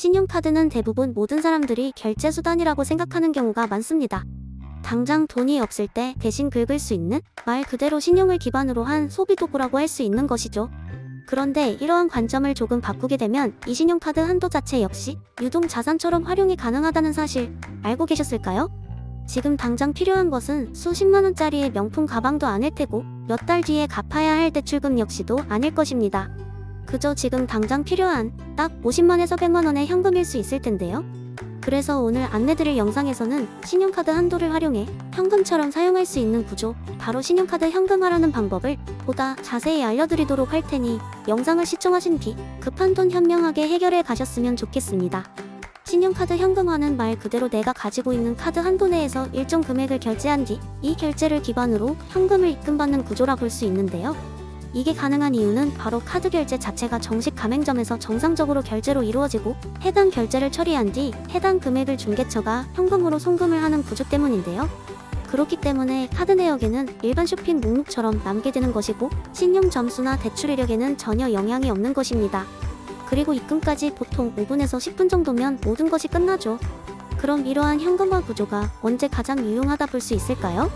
신용카드는 대부분 모든 사람들이 결제 수단이라고 생각하는 경우가 많습니다. 당장 돈이 없을 때 대신 긁을 수 있는 말 그대로 신용을 기반으로 한 소비 도구라고 할 수 있는 것이죠. 그런데 이러한 관점을 조금 바꾸게 되면 이 신용카드 한도 자체 역시 유동 자산처럼 활용이 가능하다는 사실 알고 계셨을까요? 지금 당장 필요한 것은 수십만 원짜리의 명품 가방도 아닐 테고 몇 달 뒤에 갚아야 할 대출금 역시도 아닐 것입니다. 그저 지금 당장 필요한 딱 50만에서 100만 원의 현금일 수 있을 텐데요. 그래서 오늘 안내드릴 영상에서는 신용카드 한도를 활용해 현금처럼 사용할 수 있는 구조, 바로 신용카드 현금화라는 방법을 보다 자세히 알려드리도록 할 테니 영상을 시청하신 뒤 급한 돈 현명하게 해결해 가셨으면 좋겠습니다. 신용카드 현금화는 말 그대로 내가 가지고 있는 카드 한도 내에서 일정 금액을 결제한 뒤 이 결제를 기반으로 현금을 입금받는 구조라 볼 수 있는데요. 이게 가능한 이유는 바로 카드 결제 자체가 정식 가맹점에서 정상적으로 결제로 이루어지고 해당 결제를 처리한 뒤 해당 금액을 중개처가 현금으로 송금을 하는 구조 때문인데요. 그렇기 때문에 카드 내역에는 일반 쇼핑 목록처럼 남게 되는 것이고 신용 점수나 대출 이력에는 전혀 영향이 없는 것입니다. 그리고 입금까지 보통 5분에서 10분 정도면 모든 것이 끝나죠. 그럼 이러한 현금화 구조가 언제 가장 유용하다 볼 수 있을까요?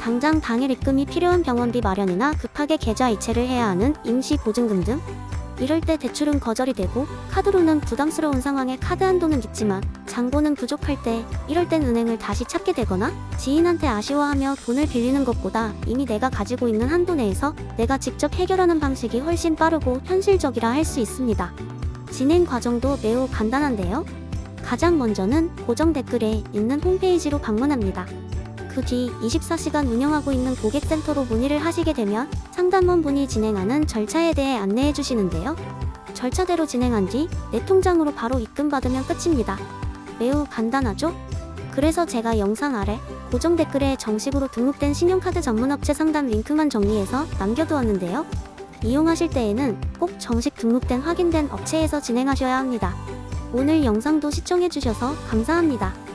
당장 당일 입금이 필요한 병원비 마련이나 급하게 계좌 이체를 해야 하는 임시 보증금 등 이럴 때 대출은 거절이 되고 카드로는 부담스러운 상황에 카드 한도는 있지만 잔고는 부족할 때 이럴 땐 은행을 다시 찾게 되거나 지인한테 아쉬워하며 돈을 빌리는 것보다 이미 내가 가지고 있는 한도 내에서 내가 직접 해결하는 방식이 훨씬 빠르고 현실적이라 할 수 있습니다. 진행 과정도 매우 간단한데요. 가장 먼저는 고정 댓글에 있는 홈페이지로 방문합니다. 그뒤 24시간 운영하고 있는 고객센터로 문의를 하시게 되면 상담원 분이 진행하는 절차에 대해 안내해 주시는데요. 절차대로 진행한 뒤 내 통장으로 바로 입금받으면 끝입니다. 매우 간단하죠? 그래서 제가 영상 아래 고정 댓글에 정식으로 등록된 신용카드 전문업체 상담 링크만 정리해서 남겨두었는데요. 이용하실 때에는 꼭 정식 등록된 확인된 업체에서 진행하셔야 합니다. 오늘 영상도 시청해주셔서 감사합니다.